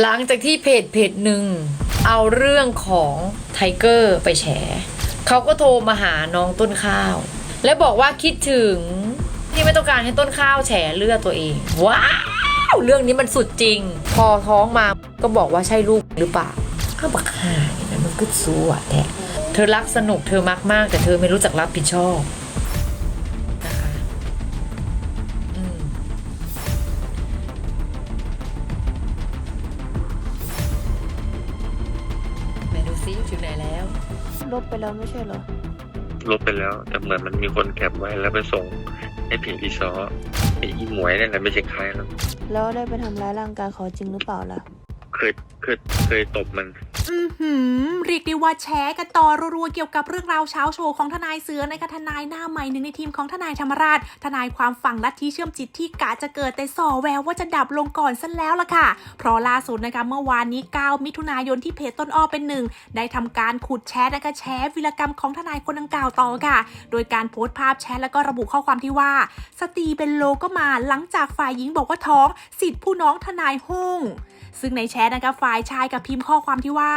หลังจากที่เพจเพจหนึ่งเอาเรื่องของไทเกอร์ไปแฉเขาก็โทรมาหาน้องต้นข้าว และบอกว่าคิดถึงที่ไม่ต้องการให้ต้นข้าวแฉเลือดตัวเอง ว้าวเรื่องนี้มันสุดจริง พอท้องมาก็บอกว่าใช่ลูกหรือเปล่าอ้าบักหายนะมันก็สู้อะแท้เธอรักสนุกเธอมากมากแต่เธอไม่รู้จักรับผิดชอบ แล้วไม่ใช่เหรอ ลบไปแล้ว แต่เหมือนมันมีคนแคปไว้แล้วไปส่งให้เพจอีซอไอ้อีหมวยนั่นแหละไม่ใช่ใครหรอกแล้วได้ไปทำร้ายร่างกายเขาจริงหรือเปล่าล่ะ เคยเคยเคยตบมัน อือหือเรียกได้ว่าแชร์กันต่อรัวๆเกี่ยวกับเรื่องราวเช้าโชว์ของทนายเสือนะคะทนายหน้าใหม่หนึ่งในทีมของทนายธรรมราช ทนายความฝั่งลัทธิเชื่อมจิตที่กะจะเกิดแต่ส่อแววว่าจะดับลงก่อนซะแล้วล่ะค่ะ เพราะล่าสุดนะคะเมื่อวานนี้ 9 มิถุนายนที่เพจต้นอ้อเป็นหนึ่งได้ทำการขุดแชทนะคะแชร์วิรกรรมของทนายคนดังกล่าวต่อค่ะ โดยการโพสต์ภาพแชทแล้วก็ระบุข้อความที่ว่า สตีเป็นโลก็มาหลังจากฝ่ายหญิงบอกว่าท้องสิทธิผู้น้องทนายห้อง ซึ่งในแชทนะคะฝ่ายชายกับพิมพ์ข้อความที่ว่า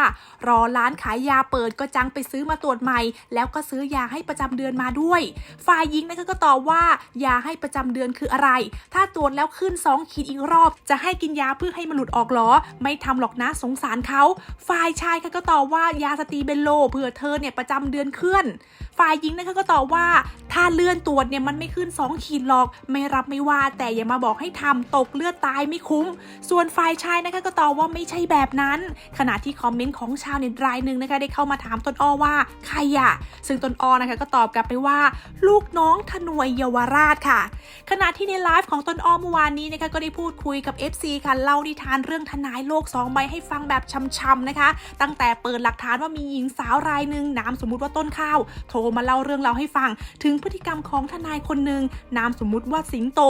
รอร้านขายยาเปิดก็จังไปซื้อมาตรวจใหม่ แล้วก็ซื้อยาให้ประจำเดือนมาด้วย ฝ่ายหญิงนะคะก็ตอบว่ายาให้ประจำเดือนคืออะไร ถ้าตรวจแล้วขึ้น 2 ขีดอีกรอบ จะให้กินยาเพื่อให้มันหลุดออกหรอ ไม่ทำหรอกนะสงสารเขาฝ่ายชายค่ะก็ตอบว่ายาสตีเบนโลเผื่อเธอเนี่ยประจำเดือนขึ้น ฝ่ายหญิงนะคะก็ตอบว่า ถ้าเลื่อนตรวจเนี่ยมันไม่ขึ้น 2 ขีดหรอก ไม่รับไม่ว่าแต่อย่ามาบอกให้ทำตกเลือดตายไม่คุ้ม ส่วนฝ่ายชายนะคะก็ตอบว่าไม่ใช่แบบนั้น ขณะที่คอมเมนต์ของชาวเน็ตรายหนึ่งนะคะได้เข้ามาถามต้นอ้อว่าใครอะซึ่งต้นอ้อนะคะก็ตอบกลับไปว่า ลูกน้องทนวยเยาวราชค่ะ ขณะที่ในไลฟ์ของต้นอ้อเมื่อวานนี้นะคะก็ได้พูดคุยกับ FC ค่ะเล่านิทานเรื่องทนายโลก2ใบให้ฟังแบบช้ำๆนะคะ ตั้งแต่เปิดหลักฐานว่ามีหญิงสาวรายหนึ่งนามสมมุติว่าต้นข้าว โทรมาเล่าเรื่องเราให้ฟัง ถึงพฤติกรรมของทนายคนหนึ่งนามสมมุติว่าสิงโต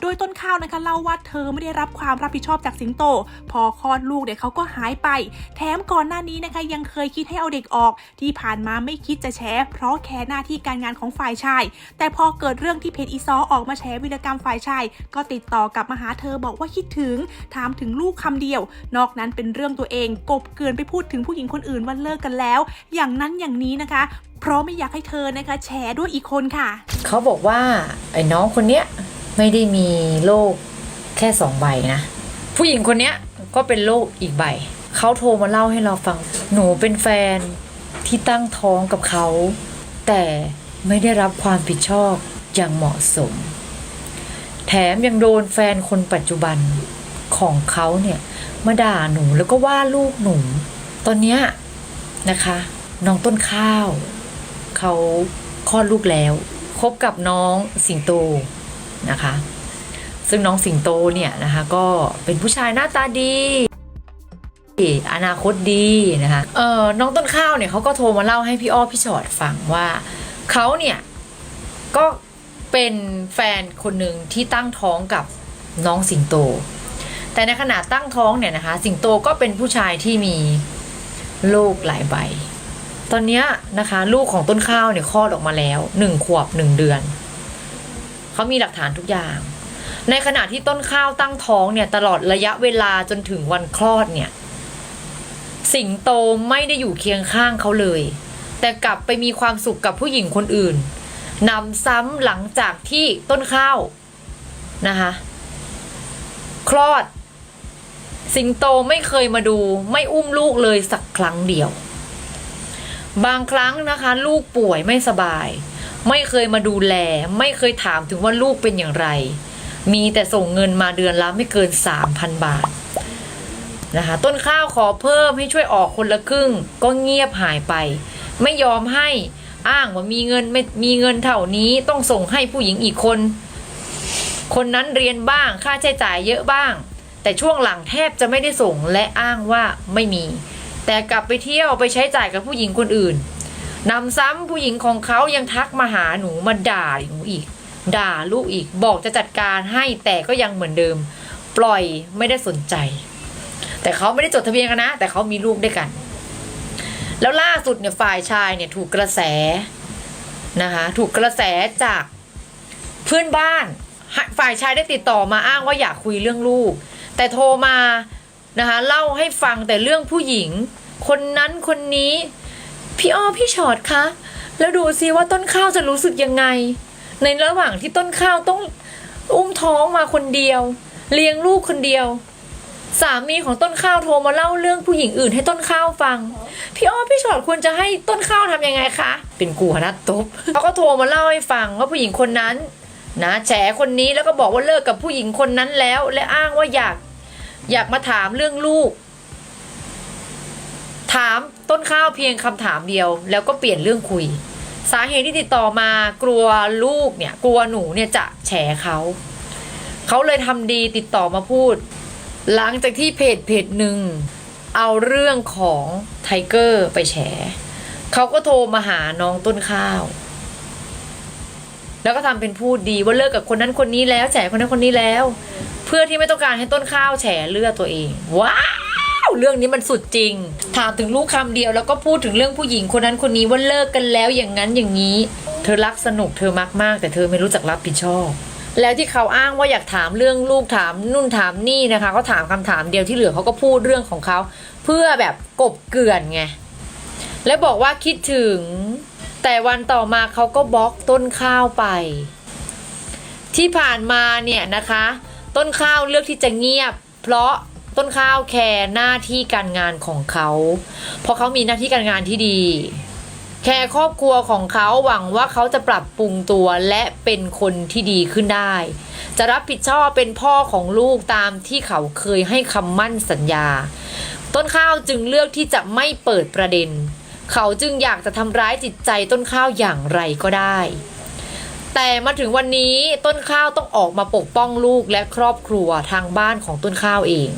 โดยต้นข้าวนะคะเล่าว่าเธอไม่ได้รับความรับผิดชอบจากสิงโต พอคลอดลูกเดี๋ยเขาก็หายไป แถมก่อนหน้านี้นะคะยังเคยคิดให้เอาเด็กออก ที่ผ่านมาไม่คิดจะแชร์เพราะแคร์หน้าที่การงานของฝ่ายชาย แต่พอเกิดเรื่องที่เพจอีซอออกมาแชร์วิรกรรมฝ่ายชาย ก็ติดต่อกลับมาหาเธอบอกว่าคิดถึง ถามถึงลูกคำเดียว นอกนั้นเป็นเรื่องตัวเอง กบเกินไปพูดถึงผู้หญิงคนอื่นว่าเลิกกันแล้ว อย่างนั้นอย่างนี้นะคะ เพราะไม่อยากให้เธอนะคะ แชร์ด้วยอีกคนค่ะ เขาบอกว่าไอ้น้องคนเนี้ยไม่ได้มีโรคแค่สองใบนะ ผู้หญิงคนเนี้ย ก็เป็นโรคอีกใบ เขาโทรมาเล่าให้เราฟัง หนูเป็นแฟนที่ตั้งท้องกับเขา แต่ไม่ได้รับความผิดชอบอย่างเหมาะสม แถมยังโดนแฟนคนปัจจุบันของเขาเนี่ยมาด่าหนูแล้วก็ว่าลูกหนู ตอนนี้นะคะน้องต้นข้าวเขาคลอดลูกแล้ว คบกับน้องสิงโตนะคะ ซึ่งน้องสิงโตเนี่ยนะคะก็เป็นผู้ชายหน้าตาดีอนาคตดีนะคะเออน้องต้นข้าวเนี่ยเขาก็โทรมาเล่าให้พี่อ้อพี่ชอดฟังว่าเขาเนี่ยก็เป็นแฟนคนหนึ่งที่ตั้งท้องกับน้องสิงโต แต่ในขณะตั้งท้องเนี่ยนะคะ สิงโตก็เป็นผู้ชายที่มีลูกหลายใบ ตอนนี้นะคะลูกของต้นข้าวเนี่ยคลอดออกมาแล้วหนึ่งขวบหนึ่งเดือน เขามีหลักฐานทุกอย่าง ในขณะที่ต้นข้าวตั้งท้องเนี่ยตลอดระยะเวลาจนถึงวันคลอดเนี่ย สิงโตไม่ได้อยู่เคียงข้างเขาเลย แต่กลับไปมีความสุขกับผู้หญิงคนอื่นนำซ้ำหลังจากที่ต้นข้าวนะคะคลอด สิงโตไม่เคยมาดู ไม่อุ้มลูกเลยสักครั้งเดียว บางครั้งนะคะ ลูกป่วยไม่สบาย ไม่เคยมาดูแล ไม่เคยถามถึงว่าลูกเป็นอย่างไร มีแต่ส่งเงินมาเดือนละไม่เกิน 3,000 บาทนะคะต้นข้าวขอเพิ่มให้ช่วยออกคนละครึ่ง ก็เงียบหายไป ไม่ยอมให้อ้างว่ามีเงินไม่มีเงินเท่านี้ต้องส่งให้ผู้หญิงอีกคน คนนั้นเรียนบ้างค่าใช้จ่ายเยอะบ้าง แต่ช่วงหลังแทบจะไม่ได้ส่งและอ้างว่าไม่มี แต่กลับไปเที่ยวไปใช้จ่ายกับผู้หญิงคนอื่นนำซ้ำผู้หญิงของเขายังทักมาหาหนูมาด่าหนูอีก ด่าลูกอีกบอกจะจัดการให้แต่ก็ยังเหมือนเดิม ปล่อยไม่ได้สนใจ แต่เขาไม่ได้จดทะเบียนกันนะ แต่เขามีลูกด้วยกัน แล้วล่าสุดเนี่ยฝ่ายชายเนี่ยถูกกระแสนะคะถูกกระแสจากเพื่อนบ้าน ฝ่ายชายได้ติดต่อมาอ้างว่าอยากคุยเรื่องลูก แต่โทรมานะคะเล่าให้ฟังแต่เรื่องผู้หญิง คนนั้นคนนี้ พี่อ้อพี่ชอดคะแล้วดูซิว่าต้นข้าวจะรู้สึกยังไง ในระหว่างที่ต้นข้าวต้องอุ้มท้องมาคนเดียว เลี้ยงลูกคนเดียว สามีของต้นข้าวโทรมาเล่าเรื่องผู้หญิงอื่นให้ต้นข้าวฟัง พี่อ้อพี่ชอดควรจะให้ต้นข้าวทำยังไงคะ เป็นกูหัวหนัดตบเขาก็โทรมาเล่าให้ฟังว่าผู้หญิงคนนั้น นะแฉคนนี้แล้วก็บอกว่าเลิกกับผู้หญิงคนนั้นแล้ว และอ้างว่าอยาก อยากมาถามเรื่องลูก ถามต้นข้าวเพียงคำถามเดียว แล้วก็เปลี่ยนเรื่องคุย สาเหตุที่ติดต่อมากลัวลูกเนี่ยกลัวหนูเนี่ยจะแฉเขาเขาเลยทำดีติดต่อมาพูด หลังจากที่เพจเพจหนึ่งเอาเรื่องของไทเกอร์ไปแฉเขาก็โทรมาหาน้องต้นข้าว แล้วก็ทำเป็นพูดดีว่าเลิกกับคนนั้นคนนี้แล้วแฉคนนั้นคนนี้แล้ว เพื่อที่ไม่ต้องการให้ต้นข้าวแฉเลือดตัวเองว้า เรื่องนี้มันสุดจริง ถามถึงลูกคำเดียวแล้วก็พูดถึงเรื่องผู้หญิงคนนั้นคนนี้ว่าเลิกกันแล้วอย่างนั้นอย่างนี้ เธอรักสนุกเธอมักมากแต่เธอไม่รู้จักรับผิดชอบ แล้วที่เขาอ้างว่าอยากถามเรื่องลูกถามนู่นถามนี่นะคะเขาถามคำถามเดียวที่เหลือเขาก็พูดเรื่องของเขาเพื่อแบบกบเกลื่อนไงและบอกว่าคิดถึง แต่วันต่อมาเขาก็บล็อกต้นข้าวไป ที่ผ่านมาเนี่ยนะคะ ต้นข้าวเลือกที่จะเงียบ เพราะ ต้นข้าวแคร์หน้าที่การงานของเขา เพราะเขามีหน้าที่การงานที่ดี แคร์ครอบครัวของเขาหวังว่าเขาจะปรับปรุงตัวและเป็นคนที่ดีขึ้นได้ จะรับผิดชอบเป็นพ่อของลูกตามที่เขาเคยให้คำมั่นสัญญา ต้นข้าวจึงเลือกที่จะไม่เปิดประเด็น เขาจึงอยากจะทำร้ายจิตใจต้นข้าวอย่างไรก็ได้แต่มาถึงวันนี้ต้นข้าวต้องออกมาปกป้องลูกและครอบครัวทางบ้านของต้นข้าวเอง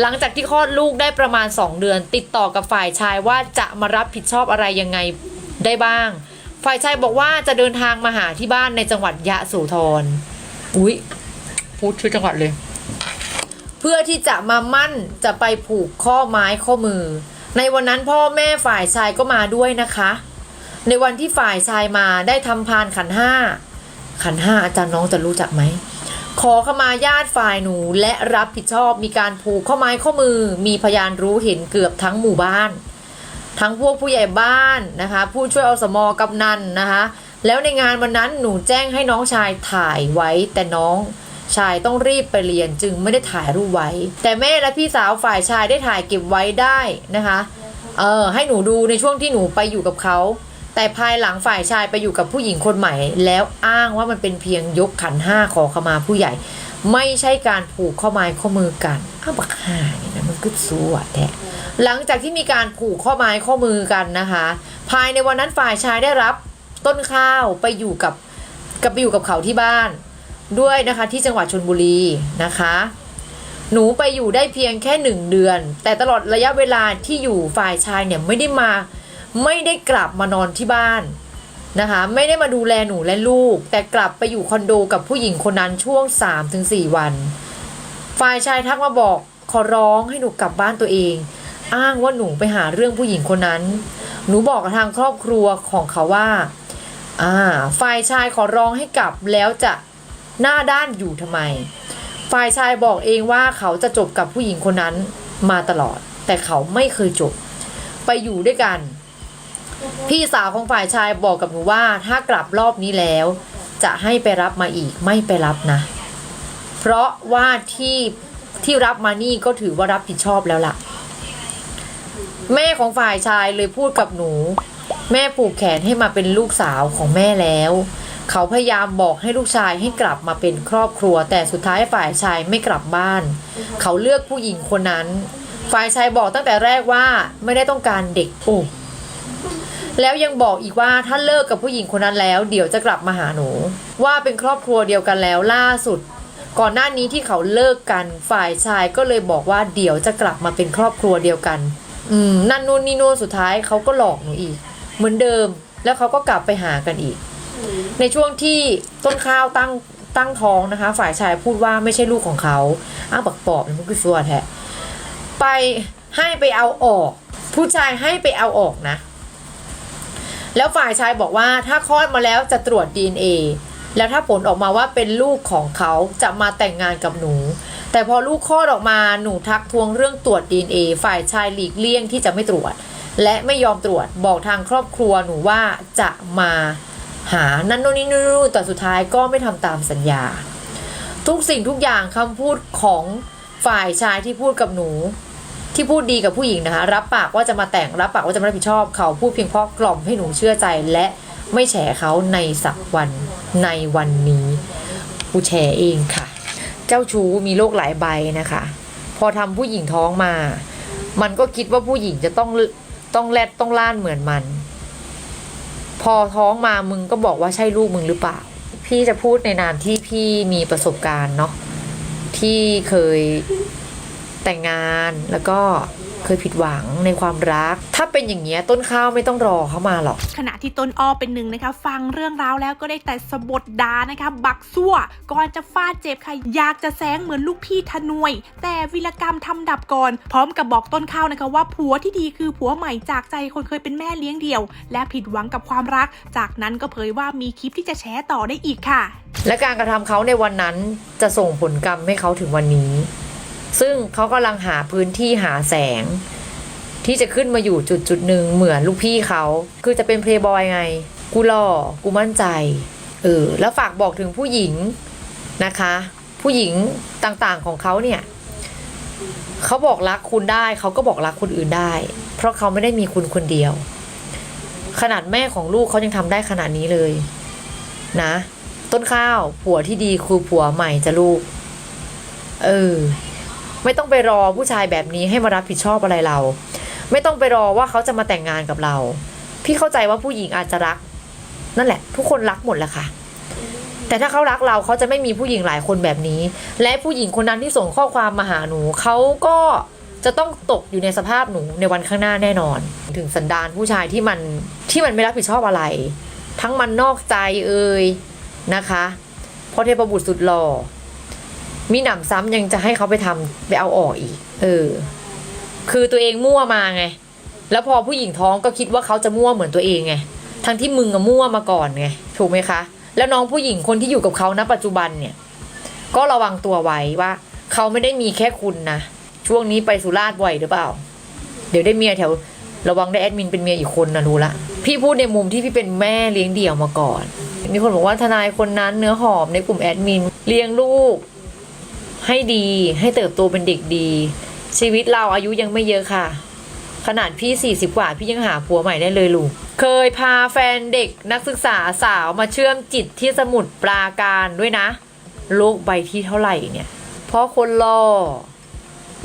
หลังจากที่คลอดลูกได้ประมาณ 2 เดือน ติดต่อกับฝ่ายชายว่าจะมารับผิดชอบอะไรยังไงได้บ้าง ฝ่ายชายบอกว่าจะเดินทางมาหาที่บ้านในจังหวัดยะโสธรอุ๊ยพูดชื่อจังหวัดเลย เพื่อที่จะมามั่นจะไปผูกข้อไม้ข้อมือ ในวันนั้นพ่อแม่ฝ่ายชายก็มาด้วยนะคะ ในวันที่ฝ่ายชายมาได้ทำพานขันห้าขันห้าอาจารย์น้องจะรู้จักไหม ขอขมาญาติฝ่ายหนูและรับผิดชอบมีการผูกข้อไม้ข้อมือ มีพยานรู้เห็นเกือบทั้งหมู่บ้าน ทั้งพวกผู้ใหญ่บ้านนะคะ ผู้ช่วยอสมกำนันนะคะ แล้วในงานวันนั้นหนูแจ้งให้น้องชายถ่ายไว้ แต่น้องชายต้องรีบไปเรียนจึงไม่ได้ถ่ายรูปไว้ แต่แม่และพี่สาวฝ่ายชายได้ถ่ายเก็บไว้ได้นะคะ เออให้หนูดูในช่วงที่หนูไปอยู่กับเขา แต่ภายหลังฝ่ายชายไปอยู่กับผู้หญิงคนใหม่ แล้วอ้างว่ามันเป็นเพียงยกขันห้าขอขมาผู้ใหญ่ ไม่ใช่การผูกข้อไม้ข้อมือกันอ้าวบักห่าเนี่ยนะมันก็สู้อะแท้หลังจากที่มีการผูกข้อไม้ข้อมือกันนะคะ ภายในวันนั้นฝ่ายชายได้รับต้นข้าวไปอยู่กับกับไปอยู่กับเขาที่บ้าน ด้วยนะคะที่จังหวัดชนบุรีนะคะ หนูไปอยู่ได้เพียงแค่หนึ่งเดือน แต่ตลอดระยะเวลาที่อยู่ฝ่ายชายเนี่ยไม่ได้มา ไม่ได้กลับมานอนที่บ้านนะคะไม่ได้มาดูแลหนูและลูก แต่กลับไปอยู่คอนโดกับผู้หญิงคนนั้นช่วง 3-4 วัน ฝ่ายชายทักมาบอกขอร้องให้หนูกลับบ้านตัวเอง อ้างว่าหนูไปหาเรื่องผู้หญิงคนนั้น หนูบอกกับทางครอบครัวของเขาว่าอ่าฝ่ายชายขอร้องให้กลับแล้วจะหน้าด้านอยู่ทำไม ฝ่ายชายบอกเองว่าเขาจะจบกับผู้หญิงคนนั้นมาตลอด แต่เขาไม่เคยจบ ไปอยู่ด้วยกัน พี่สาวของฝ่ายชายบอกกับหนูว่า ถ้ากลับรอบนี้แล้ว จะให้ไปรับมาอีกไม่ไปรับนะ เพราะว่าที่ที่รับมานี่ก็ถือว่ารับผิดชอบแล้วล่ะ แม่ของฝ่ายชายเลยพูดกับหนู แม่ผูกแขนให้มาเป็นลูกสาวของแม่แล้ว เขาพยายามบอกให้ลูกชายให้กลับมาเป็นครอบครัว แต่สุดท้ายฝ่ายชายไม่กลับบ้าน เขาเลือกผู้หญิงคนนั้น ฝ่ายชายบอกตั้งแต่แรกว่าไม่ได้ต้องการเด็กโอ้ แล้วยังบอกอีกว่าถ้าเลิกกับผู้หญิงคนนั้นแล้ว เดี๋ยวจะกลับมาหาหนู ว่าเป็นครอบครัวเดียวกันแล้วล่าสุด ก่อนหน้านี้ที่เขาเลิกกันฝ่ายชายก็เลยบอกว่าเดี๋ยวจะกลับมาเป็นครอบครัวเดียวกัน อืมนั่นนู่นนี่นู่นสุดท้ายเขาก็หลอกหนูอีก เหมือนเดิมแล้วเขาก็กลับไปหากันอีก ในช่วงที่ต้นข้าวตั้งตั้งท้องนะคะ ฝ่ายชายพูดว่าไม่ใช่ลูกของเขาอ้าวบักปอบมันคือซัวแท้ไปให้ไปเอาออก ผู้ชายให้ไปเอาออกนะ แล้วฝ่ายชายบอกว่าถ้าคลอดมาแล้วจะตรวจ DNA แล้วถ้าผลออกมาว่าเป็นลูกของเขาจะมาแต่งงานกับหนู แต่พอลูกคลอดออกมาหนูทักทวงเรื่องตรวจ DNA ฝ่ายชายหลีกเลี่ยงที่จะไม่ตรวจ และไม่ยอมตรวจบอกทางครอบครัวหนูว่าจะมาหานั่นโน่นนี่นู่นแต่สุดท้ายก็ไม่ทำตามสัญญา ทุกสิ่งทุกอย่างคำพูดของฝ่ายชายที่พูดกับหนู ที่พูดดีกับผู้หญิงนะคะ รับปากว่าจะมาแต่งรับปากว่าจะมารับผิดชอบเขาพูดเพียงเพราะกล่อมให้หนูเชื่อใจและไม่แฉเขาในสักวันในวันนี้กูแฉเองค่ะ เจ้าชู้มีโรคหลายใบนะคะ พอทำผู้หญิงท้องมา มันก็คิดว่าผู้หญิงจะต้องต้องแลดต้องล่านเหมือนมัน พอท้องมามึงก็บอกว่าใช่ลูกมึงหรือเปล่า พี่จะพูดในนามที่พี่มีประสบการณ์เนาะที่เคย แต่งงานแล้วก็เคยผิดหวังในความรัก ถ้าเป็นอย่างเงี้ยต้นข้าวไม่ต้องรอเขามาหรอก ขณะที่ต้นอ้อเป็นหนึ่งนะคะ ฟังเรื่องราวแล้วก็ได้แต่สะบดดานะคะ บักซั่วก่อนจะฟาดเจ็บค่ะ อยากจะแซงเหมือนลูกพี่ทนวย แต่วิรกรรมทำดับก่อน พร้อมกับบอกต้นข้าวนะคะ ว่าผัวที่ดีคือผัวใหม่จากใจคนเคยเป็นแม่เลี้ยงเดี่ยว และผิดหวังกับความรัก จากนั้นก็เผยว่ามีคลิปที่จะแชร์ต่อได้อีกค่ะ และการกระทำเขาในวันนั้นจะส่งผลกรรมให้เขาถึงวันนี้ ซึ่งเขากำลังหาพื้นที่หาแสง ที่จะขึ้นมาอยู่จุดจุดหนึ่งเหมือนลูกพี่เขาคือจะเป็นเพลย์บอยไง กูหล่อกูมั่นใจเออแล้วฝากบอกถึงผู้หญิงนะคะ ผู้หญิงต่างๆของเขาเนี่ยเขาบอกรักคุณได้เขาก็บอกรักคนอื่นได้ เพราะเขาไม่ได้มีคุณคนเดียว ขนาดแม่ของลูกเขายังทำได้ขนาดนี้เลย นะ ต้นข้าวผัวที่ดีคือผัวใหม่จะลูก เออ ไม่ต้องไปรอผู้ชายแบบนี้ให้มารับผิดชอบอะไรเรา ไม่ต้องไปรอว่าเขาจะมาแต่งงานกับเรา พี่เข้าใจว่าผู้หญิงอาจจะรัก นั่นแหละ ทุกคนรักหมดแหละค่ะ แต่ถ้าเขารักเราเขาจะไม่มีผู้หญิงหลายคนแบบนี้ และผู้หญิงคนนั้นที่ส่งข้อความมาหาหนูเขาก็จะต้องตกอยู่ในสภาพหนูในวันข้างหน้าแน่นอน ถึงสันดานผู้ชายที่มันที่มันไม่รับผิดชอบอะไร ทั้งมันนอกใจเอ่ยนะคะเพราะเทพบุตรสุดหล่อ มีหนำซ้ำยังจะให้เขาไปทำไปเอาออกอีก เออ คือตัวเองมั่วมาไง แล้วพอผู้หญิงท้องก็คิดว่าเขาจะมั่วเหมือนตัวเองไง ทั้งที่มึงอะมั่วมาก่อนไง ถูกไหมคะ แล้วน้องผู้หญิงคนที่อยู่กับเขาณปัจจุบันเนี่ย ก็ระวังตัวไว้ว่า เขาไม่ได้มีแค่คุณนะ ช่วงนี้ไปสุราษฎร์บ่อยหรือเปล่า เดี๋ยวได้เมียแถวระวังได้แอดมินเป็นเมียอีกคนนะรู้ละ พี่พูดในมุมที่พี่เป็นแม่เลี้ยงเดี่ยวมาก่อน มีคนบอกว่าทนายคนนั้นเนื้อหอมในกลุ่มแอดมินเลี้ยงลูก ให้ดีให้เติบโตเป็นเด็กดี ชีวิตเราอายุยังไม่เยอะค่ะ ขนาดพี่สี่สิบกว่า พี่ยังหาผัวใหม่ได้เลยลูก เคยพาแฟนเด็กนักศึกษาสาวมาเชื่อมจิตที่สมุดปราการด้วยนะ โลกใบที่เท่าไหร่เนี่ย เพราะคนหล่อ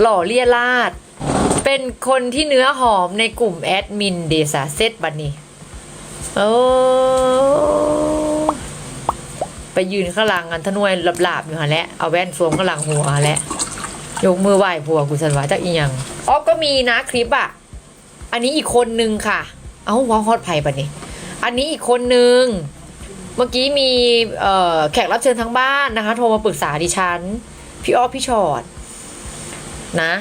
หล่อเลี่ยราด เป็นคนที่เนื้อหอมในกลุ่มแอดมินเดซาเซตบันนี้โอ้ ไปยืนข้างหลังกันทนวยหลับๆอยู่ฮะแหละเอาแว่นสวมข้างหลังหัวฮะแหละยกมือไหว้ผัวกูสันวาจากอีหยังอ๋อก็มีนะคลิปอะอันนี้อีกคนนึงค่ะ เอ้าว้าวฮอตไผ่ปะนี่อันนี้อีกคนนึงเมื่อกี้มีแขกรับเชิญทั้งบ้านนะคะ โทรมาปรึกษาดิฉัน พี่อ้อพี่ชอดนะ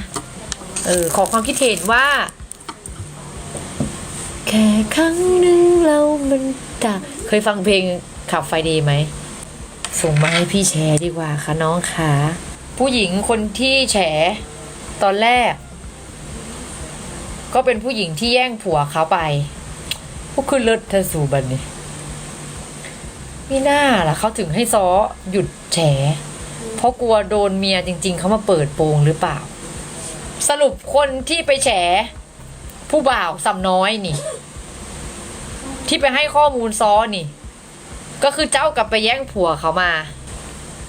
เออขอความคิดเห็นว่า แค่ครั้งหนึ่งเรามันตาเคยฟังเพลงขับไฟดีไหม ส่งมาให้พี่แชร์ดีกว่าค่ะน้องค่ะ ผู้หญิงคนที่แฉตอนแรก ก็เป็นผู้หญิงที่แย่งผัวเขาไปพวกคือเลิศเธอสู่บันนี่ไม่น่าล่ะเขาถึงให้ซ้อหยุดแฉเพราะกลัวโดนเมียจริง ๆเขามาเปิดโปงหรือเปล่า สรุปคนที่ไปแฉ ผู้บ่าวสำน้อยนี่ ที่ไปให้ข้อมูลซ้อนี่ ก็คือเจ้ากลับไปแย่งผัวเขามา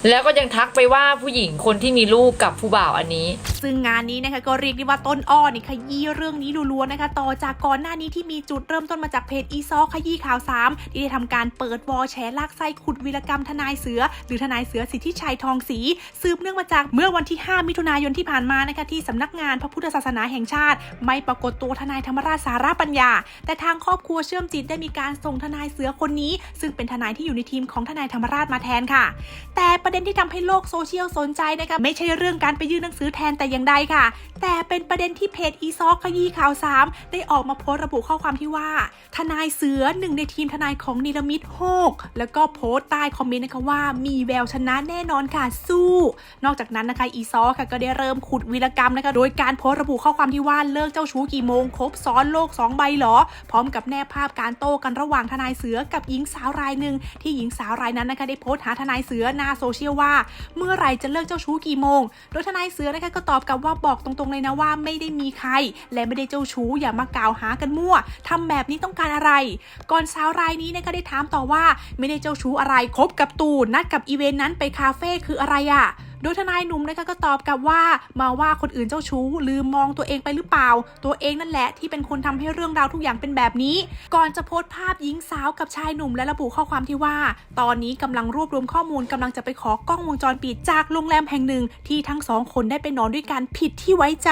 แล้วก็ยังทักไปว่าผู้หญิงคนที่มีลูกกับผู้บ่าวอันนี้ ซึ่งงานนี้นะคะก็เรียกได้ว่าต้นอ้อนี่ขยี้เรื่องนี้ล้วนๆนะคะ ต่อจากก่อนหน้านี้ที่มีจุดเริ่มต้นมาจากเพจอีซอขยี้ข่าวสามที่ได้ทำการเปิดวอลแฉลากไส้ขุดวีรกรรมทนายเสือ หรือทนายเสือสิทธิชัยทองศรีสืบเนื่องมาจากเมื่อวันที่ 5 มิถุนายนที่ผ่านมานะคะที่สำนักงานพระพุทธศาสนาแห่งชาติ ไม่ปรากฏตัวทนายธรรมราชสาราปัญญา แต่ทางครอบครัวเชื่อมจิตได้มีการส่งทนายเสือคนนี้ ซึ่งเป็นทนายที่อยู่ในทีมของทนายธรรมราชมาแทนค่ะ แต่ประเด็นที่ทำให้โลกโซเชียลสนใจนะคะไม่ใช่เรื่องการไปยื่นหนังสือแทนแต่อย่างใดค่ะ แต่เป็นประเด็นที่เพจอีซอกขยี้ข่าว 3 ได้ออกมาโพสระบุข้อความที่ว่า ทนายเสือหนึ่งในทีมทนายของนิรมิตโฮกแล้วก็โพสต์ใต้คอมเมนต์นะคะว่ามีแววชนะแน่นอนค่ะสู้ นอกจากนั้นนะคะอีซอค่ะก็ได้เริ่มขุดวีรกรรมนะคะโดยการโพสระบุข้อความที่ว่าเลิกเจ้าชู้กี่โมงครบซ้อนโลกสองใบเหรอ พร้อมกับแนบภาพการโต้กันระหว่างทนายเสือกับหญิงสาวรายหนึ่งที่หญิงสาวรายนั้นนะคะได้โพสต์หาทนายเสือหน้าโซเชียลว่า เมื่อไรจะเลิกเจ้าชู้กี่โมง โดยทนายเสือนะคะก็ตอบกลับว่าบอกตรงๆเลยนะว่าไม่ได้มีใคร และไม่ได้เจ้าชู้อย่ามากล่าวหากันมั่วทำแบบนี้ต้องการอะไร ก่อนสาวรายนี้นะคะได้ถามต่อว่า ไม่ได้เจ้าชู้อะไรคบกับตูนนัดกับอีเวนต์นั้นไปคาเฟ่คืออะไรอะโดยทนายหนุ่มนะคะก็ตอบกลับว่ามาว่าคนอื่นเจ้าชู้ลืมมองตัวเองไปหรือเปล่า ตัวเองนั่นแหละที่เป็นคนทำให้เรื่องราวทุกอย่างเป็นแบบนี้ ก่อนจะโพสต์ภาพหญิงสาวกับชายหนุ่มและระบุข้อความที่ว่า ตอนนี้กำลังรวบรวมข้อมูลกำลังจะไปขอกล้องวงจรปิดจากโรงแรมแห่งหนึ่ง ที่ทั้งสองคนได้ไปนอนด้วยกันผิดที่ไว้ใจ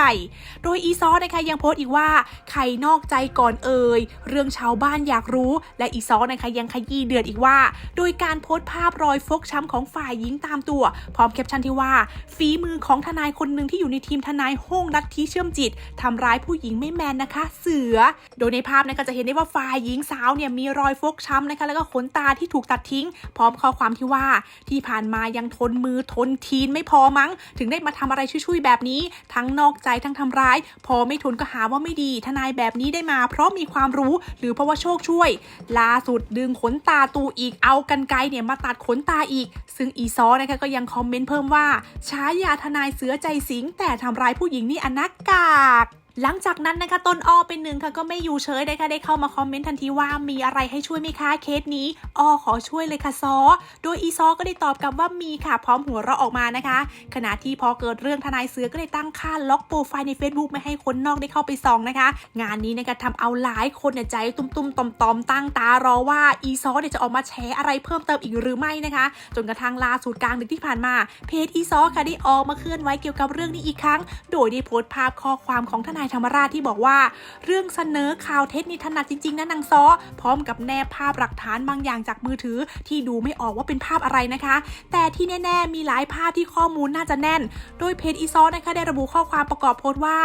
โดยอีซอนะคะยังโพสต์อีกว่าใครนอกใจก่อนเอ่ยเรื่องชาวบ้านอยากรู้ และอีซอนะคะยังขยี้เดือดอีกว่า โดยการโพสต์ภาพรอยฟกช้ำของฝ่ายหญิงตามตัวพร้อมแคปชั่นที่ว่า ฝีมือของทนายคนหนึ่งที่อยู่ในทีมทนายห้องลัทธิเชื่อมจิตทำร้ายผู้หญิงไม่แมนนะคะ เสือ โดยในภาพนะคะจะเห็นได้ว่าฝ่ายหญิงสาวเนี่ยมีรอยฟกช้ำนะคะแล้วก็ขนตาที่ถูกตัดทิ้ง พร้อมข้อความที่ว่าที่ผ่านมายังทนมือทนทีนไม่พอมั้ง ถึงได้มาทำอะไรช่วยๆแบบนี้ ทั้งนอกใจทั้งทำร้าย พอไม่ทนก็หาว่าไม่ดี ทนายแบบนี้ได้มา เพราะมีความรู้หรือเพราะว่าโชคช่วยล่าสุดดึงขนตาตูอีกเอากันไกรเนี่ยมาตัดขนตาอีก ซึ่งอีซอนะคะก็ยังคอมเมนต์เพิ่มว่าฉายาทนายเสือใจสิงแต่ทำร้ายผู้หญิงนี่อนักกาก หลังจากนั้นนะคะต้นอ้อเป็นหนึ่งค่ะก็ไม่อยู่เฉยนะคะได้เข้ามาคอมเมนต์ทันทีว่ามีอะไรให้ช่วยไหมคะเคสนี้อ้อขอช่วยเลยค่ะซอ โดยอีซอก็ได้ตอบกลับว่ามีค่ะพร้อมหัวเราะออกมานะคะ ขณะที่พอเกิดเรื่องทนายเสือก็ได้ตั้งค่าล็อกโปรไฟล์ใน Facebook ไม่ให้คนนอกได้เข้าไปส่องนะคะ งานนี้นะคะทำเอาหลายคนเนี่ยใจตุ้มๆตอมๆตั้งตารอว่าอีซอเนี่ยจะออกมาแฉอะไรเพิ่มเติมอีกหรือไม่นะคะ จนกระทั่งล่าสุดกลางดึกที่ผ่านมาเพจอีซอค่ะได้ออกมาเคลื่อนไหวเกี่ยวกับเรื่องนี้อีกครั้ง โดยได้โพสต์ภาพข้อความของทนายธรรมราชที่บอกว่า เรื่องเสนอข่าวเท็จนี่ถนัดจริงๆนะนางซอ พร้อมกับแนบภาพหลักฐานบางอย่างจากมือถือ ที่ดูไม่ออกว่าเป็นภาพอะไรนะคะ แต่ที่แน่ๆมีหลายภาพที่ข้อมูลน่าจะแน่น โดยเพจอีซอนะคะได้ระบุข้อความประกอบโพสต์ว่า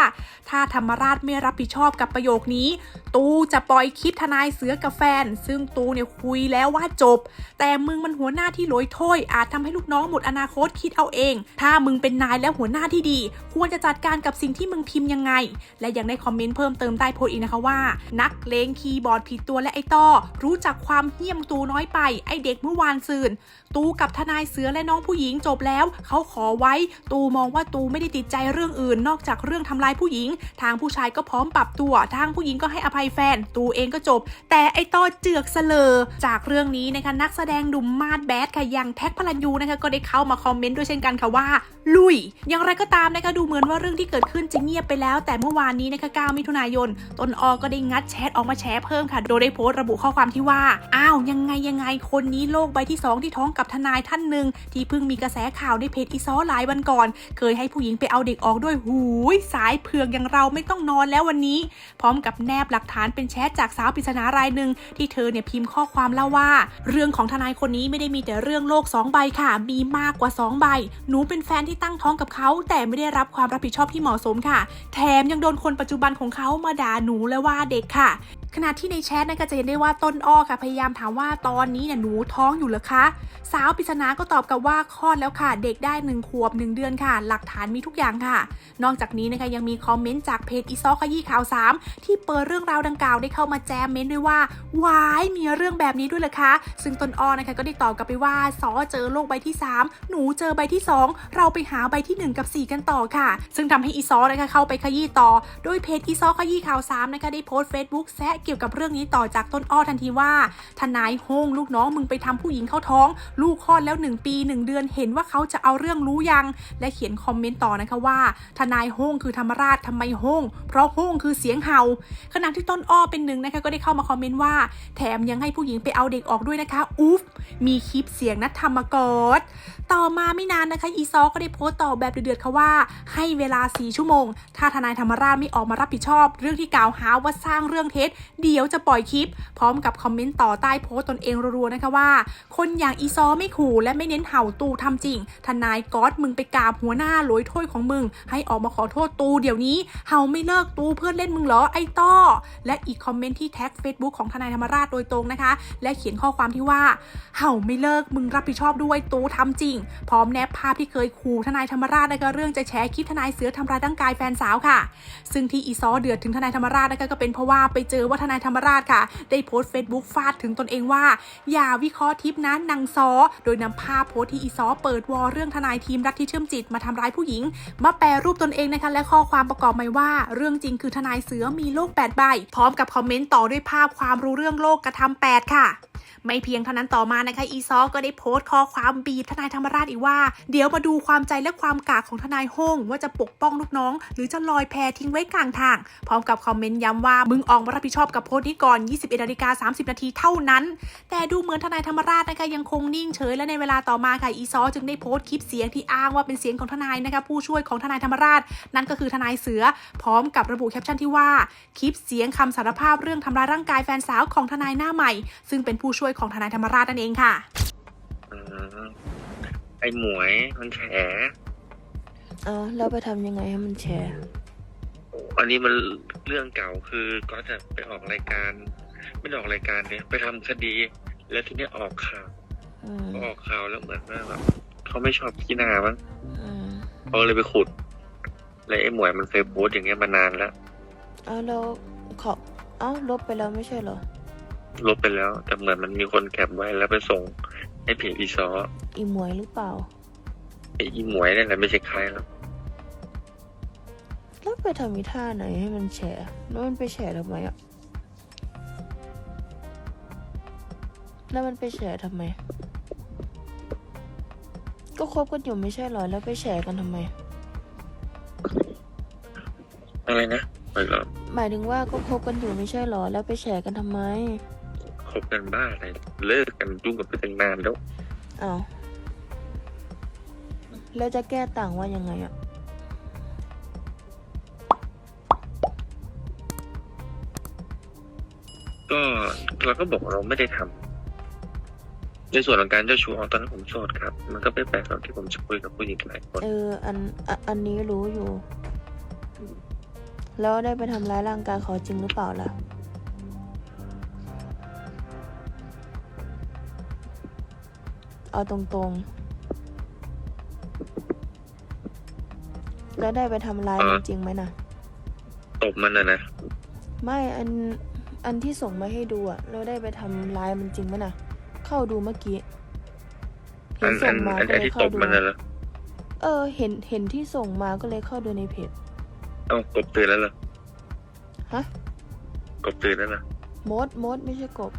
ถ้าธรรมราชไม่รับผิดชอบกับประโยคนี้ ตูจะปล่อยคลิปทนายเสือกับแฟน ซึ่งตูเนี่ยคุยแล้วว่าจบ แต่มึงมันหัวหน้าที่ลอยถ้วยอาจทำให้ลูกน้องหมดอนาคตคิดเอาเอง ถ้ามึงเป็นนายและหัวหน้าที่ดี ควรจะจัดการกับสิ่งที่มึงพิมพ์ยังไงและยังได้คอมเมนต์เพิ่มเติมใต้โพสต์อีกนะคะว่า นักเลงคีย์บอร์ดผิดตัวและไอ้ต้อรู้จักความเหี้ยมตูน้อยไป ไอเด็กเมื่อวานซืน ตูกับทนายเสือและน้องผู้หญิงจบแล้ว เขาขอไว้ ตูมองว่าตูไม่ได้ติดใจเรื่องอื่น นอกจากเรื่องทำลายผู้หญิง ทางผู้ชายก็พร้อมปรับตัวทางผู้หญิงก็ให้อภัยแฟน ตูเองก็จบ แต่ไอ้ต้อเจือกเสลอ จากเรื่องนี้นะคะนักแสดงหนุ่มมาดแบดค่ะอย่างแท็กพลันยูนะคะก็ได้เข้ามาคอมเมนต์ด้วยเช่นกันค่ะว่า ลุย อย่างไรก็ตามนะคะดูเหมือนว่าเรื่องที่เกิดขึ้นจะเงียบไปแล้วแต่เมื่อวานนี้นะคะ 9 มิถุนายน ต้นออก็ได้งัดแชทออกมาแชร์เพิ่มค่ะ โดยได้โพสต์ระบุข้อความที่ว่า อ้าว ยังไงยังไง คนนี้โลกใบที่ 2 ที่ท้องกับทนายท่านหนึ่งที่เพิ่งมีกระแสข่าวในเพจอีซอหลายวันก่อน เคยให้ผู้หญิงไปเอาเด็กออกด้วยหูย สายเผือกอย่างเราไม่ต้องนอนแล้ววันนี้ พร้อมกับแนบหลักฐานเป็นแชทจากสาวปริศนารายหนึ่งที่เธอเนี่ยพิมพ์ข้อความเล่าว่า เรื่องของทนายคนนี้ไม่ได้มีแต่เรื่องโลกสองใบค่ะ มีมากกว่าสองใบ หนูเป็นแฟนที่ตั้งท้องกับเขา แต่ไม่ได้รับความรับผิดชอบที่เหมาะสมค่ะ แถมยังโดนคนปัจจุบันของเขามาด่าหนูและว่าเด็กค่ะ ขณะที่ในแชทนะคะจะเห็นได้ว่าต้นอ้อค่ะพยายามถามว่าตอนนี้เนี่ยหนูท้องอยู่หรอคะ สาวปริศนาก็ตอบกลับว่าคลอดแล้วค่ะ เด็กได้หนึ่งขวบหนึ่งเดือนค่ะ หลักฐานมีทุกอย่างค่ะ นอกจากนี้นะคะยังมีคอมเมนต์จากเพจอีซอขยี้ข่าว 3 ที่เปิดเรื่องราวดังกล่าวได้เข้ามาแจมเมนต์ด้วยว่าวายมีเรื่องแบบนี้ด้วยเหรอคะ ซึ่งต้นอ้อนะคะก็ได้ตอบกลับไปว่าซอเจอโลกใบที่ 3 หนูเจอใบที่ 2 เราไปหาใบที่ 1 กับ 4 กันต่อค่ะ ซึ่งทำให้อีซอนะคะเข้าไปขยี้ต่อ โดยเพจอีซอขยี้ข่าว3นะคะได้โพสต์เฟซบุ๊กแซะเกี่ยวกับเรื่องนี้ต่อจากต้นอ้อทันทีว่า ทนายโฮงลูกน้องมึงไปทำผู้หญิงเข้าท้อง ลูกคลอดแล้ว 1 ปี 1 เดือนเห็นว่าเขาจะเอาเรื่องรู้ยัง และเขียนคอมเมนต์ต่อนะคะว่า ทนายโฮงคือธรรมราชทำไมโฮงเพราะโฮงคือเสียงเห่า ขณะที่ต้นอ้อเป็นหนึ่งนะคะก็ได้เข้ามาคอมเมนต์ว่า แถมยังให้ผู้หญิงไปเอาเด็กออกด้วยนะคะอุ๊ฟมีคลิปเสียงนัดธรรมกรต่อมาไม่นานนะคะอีซอก็ได้โพสต์ต่อแบบเดือดๆค่ะว่า ให้เวลา4ชั่วโมง ถ้าทนายธรรมราชไม่ออกมารับผิดชอบ เรื่องที่กล่าวหาว่าสร้างเรื่องเท็จเดี๋ยวจะปล่อยคลิป พร้อมกับคอมเมนต์ต่อใต้โพสต์ตนเองรัวๆนะคะว่า คนอย่างอีซอไม่ขู่และไม่เน้นเห่าตูทำจริง ทนายก๊อตมึงไปกราบหัวหน้าลอยถ้วยของมึง ให้ออกมาขอโทษตูเดี๋ยวนี้เห่าไม่เลิกตูเพื่อนเล่นมึงเหรอไอ้ต้อ และอีกคอมเมนต์ที่แท็ก Facebook ของทนายธรรมราชโดยตรงนะคะ และเขียนข้อความที่ว่าเห่าไม่เลิกมึงรับผิดชอบด้วยตูทำจริง พร้อมแนบภาพที่เคยขู่ทนายธรรมราชนะคะเรื่องจะแชร์คลิปทนายเสือทำร้ายร่างกายแฟนสาวค่ะ ซึ่งที่อีซอเดือดถึงทนายธรรมราชนะคะก็เป็นเพราะว่าไปเจอว่าทนายธรรมราชค่ะ ได้โพสต์เฟซบุ๊กฟาดถึงตนเองว่า อย่าวิเคราะห์ทิปนะนางซอ โดยนำภาพโพสต์ที่อีซอเปิดวอลเรื่องทนายทีมรักที่เชื่อมจิตมาทำร้ายผู้หญิง มาแปรรูปตนเองนะคะและข้อความประกอบไว้ว่า เรื่องจริงคือทนายเสือมีโลก8ใบพร้อมกับคอมเมนต์ต่อด้วยภาพความรู้เรื่องโลกกระทำ8ค่ะไม่เพียงเท่านั้นต่อมานะคะ อีซอก็ได้โพสต์ข้อความบีบทนายธรรมราชอีกว่า เดี๋ยวมาดูความใจและความกากของทนายโฮงว่าจะปกป้องลูกน้อง หรือจะลอยแพทิ้งไว้กลางทาง พร้อมกับคอมเมนต์ย้ำว่า มึงออกมารับผิดชอบกับโพสต์นี้ก่อน 21นาฬิกา30 นาทีเท่านั้น แต่ดูเหมือนทนายธรรมราชนะคะยังคงนิ่งเฉยและในเวลาต่อมาค่ะอีซอจึงได้โพสต์คลิปเสียงที่อ้างว่าเป็นเสียงของทนายนะคะผู้ช่วยของทนายธรรมราช นั่นก็คือทนายเสือ พร้อมกับระบุแคปชั่นที่ว่า คลิปเสียงคำสารภาพเรื่องทำร้ายร่างกายแฟนสาวของทนายหน้าใหม่ ซึ่งเป็นผู้ช่วยของทนายธรรมราชนั่นเองค่ะไอ้หมวยมันแฉเอาแล้วไปทำยังไงให้มันแชร์ อันนี้มันเรื่องเก่าคือก็จะไปออกรายการ ไม่ได้ออกรายการเนี่ยไปทำคดี แล้วทีเนี้ยออกข่าวอืมพอออกข่าวแล้วเหมือนว่าแบบเขาไม่ชอบขี้หน้ามั้งอืมเขาเลยไปขุดแล้วไอ้หมวยมันเคยโพสต์อย่างเงี้ยมานานแล้วเอาแล้วขอเอ้าลบไปแล้วไม่ใช่เหรอ ลบไปแล้ว แต่เหมือนมันมีคนแคปไว้แล้วไปส่งให้เพจอีซออีหมวยหรือเปล่าไอ้อีหมวยนั่นแหละไม่ใช่ใครหรอก แล้วไปทำอีท่าไหนให้มันแชร์แล้วมันไปแชร์ทำไมอะ แล้วมันไปแชร์ทำไม ก็คบกันอยู่ไม่ใช่เหรอ แล้วไปแชร์กันทำไม อะไรนะไปหรอหมายถึงว่าก็คบกันอยู่ไม่ใช่เหรอ แล้วไปแชร์กันทำไม คบกันบ้าอะไร เลิกกันยุ่งกันไปตั้งนานแล้ว อ้าว แล้วจะแก้ต่างว่ายังไงอะ เราก็บอกว่าเราไม่ได้ทำในส่วนของการเจ้าชู้อ๋อตอนนั้นผมโสดครับ มันก็ไม่แปลกหรอกที่ผมจะคุยกับผู้หญิงหลายคนเอออันอันอันนี้รู้อยู่ แล้วได้ไปทำร้ายร่างกายเขาจริงหรือเปล่าล่ะเอาตรงๆ แล้วได้ไปทำร้ายมันจริงไหมนะตบมันนะนะ ไม่ อัน อันที่ส่งมาให้ดูอะแล้วได้ไปทำร้ายมันจริงไหมนะเข้าดูเมื่อกี้เห็อันนส่อังนมาอันก็อันเลยที่ตเข้าบดูมันน่ะเหรอเออ เห็นเห็นที่ส่งมาก็เลยเข้าดูในเพจเอ้ากบตื่นแล้วเหรอฮะกบตื่นแล้วเหรอมดมดไม่ใช่กบ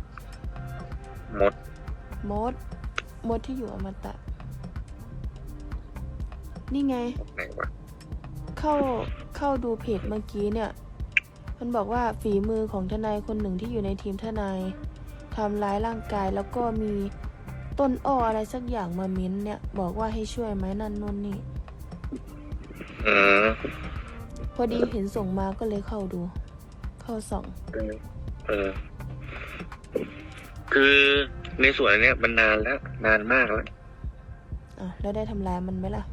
มดมดมดที่อยู่อมตะ นี่ไง ไหนวะเข้าเข้าดูเพจเมื่อกี้เนี่ย มันบอกว่าฝีมือของทนายคนหนึ่งที่อยู่ในทีมทนายทำร้ายร่างกายแล้วก็มีต้นอ้ออะไรสักอย่างมาเม้นเนี่ย บอกว่าให้ช่วยไหมนั่นนู่นนี่อืมพอดีเห็นส่งมาก็เลยเข้าดู เข้าส่องเออเออคือในส่วนอันเนี้ยมันนานแล้ว นานมากแล้วอะแล้วได้ทำร้ายมันไหมล่ะ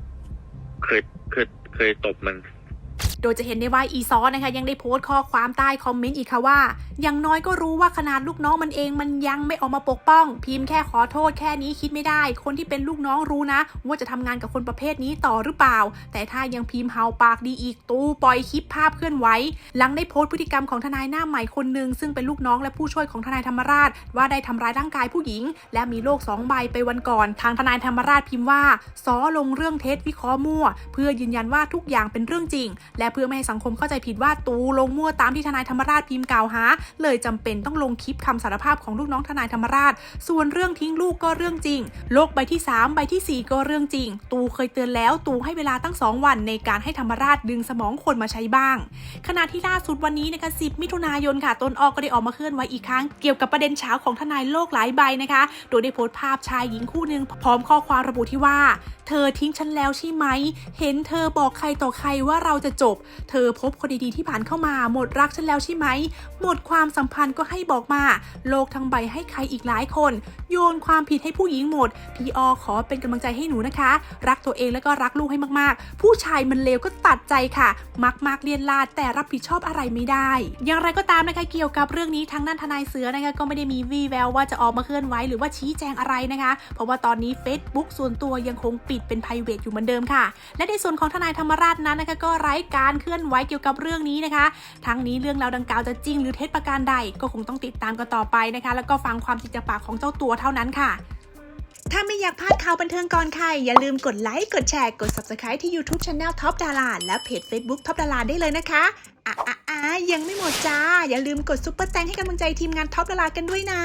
เคยเคยเคยตบมัน โดยจะเห็นได้ว่าอีซอนะคะยังได้โพสต์ข้อความใต้คอมเมนต์อีกค่ะว่า อย่างน้อยก็รู้ว่าขนาดลูกน้องมันเองมันยังไม่ออกมาปกป้อง พิมพ์แค่ขอโทษแค่นี้คิดไม่ได้ คนที่เป็นลูกน้องรู้นะ ว่าจะทำงานกับคนประเภทนี้ต่อหรือเปล่า แต่ถ้ายังพิมพ์เฮาปากดีอีกตู้ปล่อยคลิปภาพเคลื่อนไหวหลังได้โพสต์พฤติกรรมของทนายหน้าใหม่คนหนึ่งซึ่งเป็นลูกน้องและผู้ช่วยของทนายธรรมราช ว่าได้ทำร้ายร่างกายผู้หญิง และมีโรคสองใบไปวันก่อน ทางทนายธรรมราชพิมพ์ว่าซอลงเรื่องเท็จวิเคราะห์มั่ว เพื่อยืนยันว่าทุกอย่างเป็นเรื่องจริง และเพื่อไม่ให้สังคมเข้าใจผิดว่าตูลงมั่วตามที่ทนายธรรมราชพิมพ์กล่าวหา เลยจำเป็นต้องลงคลิปคำสารภาพของลูกน้องทนายธรรมราช ส่วนเรื่องทิ้งลูกก็เรื่องจริง โลกใบที่ 3 ใบทีสี่ 4 ก็เรื่องจริง ตูเคยเตือนแล้ว ตูให้เวลาตั้ง 2 วันในการให้ธรรมราชดึงสมองคนมาใช้บ้าง ขณะที่ล่าสุดวันนี้นะคะ10 มิถุนายนค่ะตนออกก็ได้ออกมาเคลื่อนไหวอีกครั้งเกี่ยวกับประเด็นเช้าของทนายโลกหลายใบนะคะ โดยได้โพสต์ภาพชายหญิงคู่หนึ่งพร้อมข้อความระบุที่ว่า เธอทิ้งฉันแล้วใช่ไหม เห็นเธอบอกใครต่อใครว่าเราจะจบเธอพบคนดีๆที่ผ่านเข้ามา หมดรักฉันแล้วใช่ไหม หมดความสัมพันธ์ก็ให้บอกมา โลกทั้งใบให้ใครอีกหลายคน โยนความผิดให้ผู้หญิงหมด พี่ออขอเป็นกำลังใจให้หนูนะคะ รักตัวเองแล้วก็รักลูกให้มากๆ ผู้ชายมันเลวก็ตัดใจค่ะ มักมากๆเลียนลาดแต่รับผิดชอบอะไรไม่ได้ อย่างไรก็ตามนะคะเกี่ยวกับเรื่องนี้ทางด้านทนายเสือนะคะก็ไม่ได้มีวี่แววว่าจะออกมาเคลื่อนไหวหรือว่าชี้แจงอะไรนะคะ เพราะว่าตอนนี้ Facebook ส่วนตัวยังคงปิดเป็น p r i v a t อยู่เหมือนเดิมค่ะ และในส่วนของทนายธรรมราชนั้นนะคะก็ไร้การการเคลื่อนไหวเกี่ยวกับเรื่องนี้นะคะ ทั้งนี้เรื่องราวดังกล่าวจะจริงหรือเท็จประการใดก็คงต้องติดตามกันต่อไปนะคะ แล้วก็ฟังความจริงจากปากของเจ้าตัวเท่านั้นค่ะถ้าไม่อยากพลาดข่าวบันเทิงก่อนใคร อย่าลืมกดไลค์ กดแชร์ กด Subscribe ที่ YouTube Channel Top Dara และเพจ Facebook Top Dara ได้เลยนะคะ อะอะอะยังไม่หมดจ้า อย่าลืมกดซุปเปอร์แตงให้กำลังใจทีมงาน Top Dara กันด้วยนะ